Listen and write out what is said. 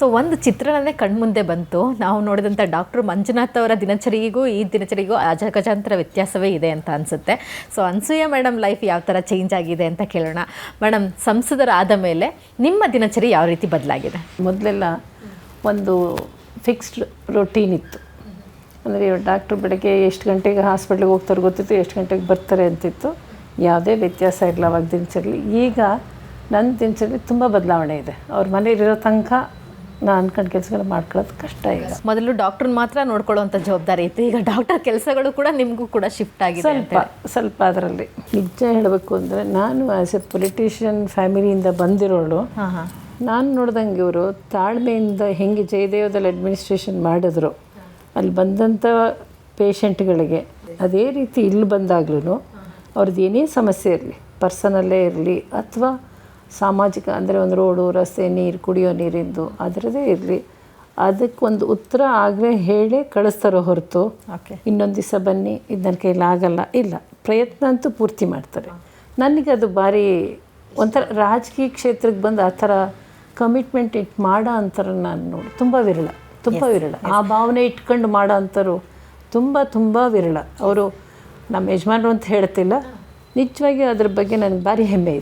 So ಒಂದು ಚಿತ್ರಣನೇ ಕಣ್ಮುಂದೆ ಬಂತು. ನಾವು ನೋಡಿದಂಥ ಡಾಕ್ಟರ್ ಮಂಜುನಾಥ್ ಅವರ ದಿನಚರಿಗೂ, ಈ ದಿನಚರಿಗೂ ಅಜಗಜಾಂತರ ವ್ಯತ್ಯಾಸವೇ ಇದೆ ಅಂತ ಅನಿಸುತ್ತೆ. ಸೊ ಅನ್ಸೂಯ ಮೇಡಮ್ ಲೈಫ್ ಯಾವ ಥರ ಚೇಂಜ್ ಆಗಿದೆ ಅಂತ ಕೇಳೋಣ. ಮೇಡಮ್, ಸಂಸದರಾದ ಮೇಲೆ ನಿಮ್ಮ ದಿನಚರಿ ಯಾವ ರೀತಿ ಬದಲಾಗಿದೆ? ಮೊದಲೆಲ್ಲ ಒಂದು ಫಿಕ್ಸ್ಡ್ ರೊಟೀನ್ ಇತ್ತು. ಅಂದರೆ ಡಾಕ್ಟ್ರ್ ಬೆಳಗ್ಗೆ ಎಷ್ಟು ಗಂಟೆಗೆ ಹಾಸ್ಪಿಟ್ಲಿಗೆ ಹೋಗ್ತಾರೆ ಗೊತ್ತಿತ್ತು, ಎಷ್ಟು ಗಂಟೆಗೆ ಬರ್ತಾರೆ ಅಂತಿತ್ತು. ಯಾವುದೇ ವ್ಯತ್ಯಾಸ ಇರಲಿಲ್ಲ ಅವಾಗ ದಿನಚರಿ. ಈಗ ನನ್ನ ದಿನಚರಿ ತುಂಬ ಬದಲಾವಣೆ ಇದೆ. ಅವ್ರ ಮನೇಲಿರೋ ತನಕ ನಾನು ಅನ್ಕೊಂಡು ಕೆಲಸಗಳು ಮಾಡ್ಕೊಳ್ಳೋದು ಕಷ್ಟ ಈಗ. ಮೊದಲು ಡಾಕ್ಟರ್ ಮಾತ್ರ ನೋಡ್ಕೊಳ್ಳುವಂಥ ಜವಾಬ್ದಾರಿ ಇತ್ತು. ಈಗ ಡಾಕ್ಟರ್ ಕೆಲಸಗಳು ಕೂಡ ನಿಮಗೂ ಕೂಡ ಶಿಫ್ಟ್ ಆಗಿದೆ ಸ್ವಲ್ಪ ಸ್ವಲ್ಪ ಅದರಲ್ಲಿ. ನಿಜ ಹೇಳಬೇಕು ಅಂದರೆ ನಾನು ಆ್ಯಸ್ ಎ ಪೊಲಿಟಿಷಿಯನ್ ಫ್ಯಾಮಿಲಿಯಿಂದ ಬಂದಿರೋಳು. ನಾನು ನೋಡ್ದಂಗೆ ಇವರು ತಾಳ್ಮೆಯಿಂದ ಹೆಂಗೆ ಜಯದೇವದಲ್ಲಿ ಅಡ್ಮಿನಿಸ್ಟ್ರೇಷನ್ ಮಾಡಿದ್ರು. ಅಲ್ಲಿ ಬಂದಂಥ ಪೇಷಂಟ್ಗಳಿಗೆ ಅದೇ ರೀತಿ ಇಲ್ಲಿ ಬಂದಾಗ್ಲೂ ಅವ್ರದ್ದು ಏನೇ ಸಮಸ್ಯೆ ಇರಲಿ ಪರ್ಸನಲ್ಲೇ ಇರಲಿ ಅಥವಾ ಸಾಮಾಜಿಕ ಅಂದರೆ ಒಂದು ರೋಡು ರಸ್ತೆ ನೀರು ಕುಡಿಯೋ ನೀರಿಂದು ಅದರದೇ ಇರಲಿ. ಅದಕ್ಕೊಂದು ಉತ್ತರ ಆಗಲೇ ಹೇಳಿ ಕಳಿಸ್ತಾರೋ ಹೊರತು ಇನ್ನೊಂದು ದಿವಸ ಬನ್ನಿ ಇದು ನನ್ನ ಕೈಲಿ ಆಗಲ್ಲ. ಇಲ್ಲ ಪ್ರಯತ್ನ ಅಂತೂ ಪೂರ್ತಿ ಮಾಡ್ತಾರೆ. ನನಗೆ ಅದು ಭಾರಿ ಒಂಥರ ರಾಜಕೀಯ ಕ್ಷೇತ್ರಕ್ಕೆ ಬಂದು ಆ ಥರ ಕಮಿಟ್ಮೆಂಟ್ ಇಟ್ಟು ಮಾಡೋ ಅಂತಾರ ನಾನು ನೋಡಿ ತುಂಬ ವಿರಳ ತುಂಬ ವಿರಳ. ಆ ಭಾವನೆ ಇಟ್ಕೊಂಡು ಮಾಡೋ ಅಂಥವ್ರು ತುಂಬ ತುಂಬ ವಿರಳ. ಅವರು ನಮ್ಮ ಯಜಮಾನರು ಅಂತ ಹೇಳ್ತಿಲ್ಲ. ನಿಜವಾಗಿ ಅದ್ರ ಬಗ್ಗೆ ನನಗೆ ಭಾರಿ ಹೆಮ್ಮೆ ಇದೆ.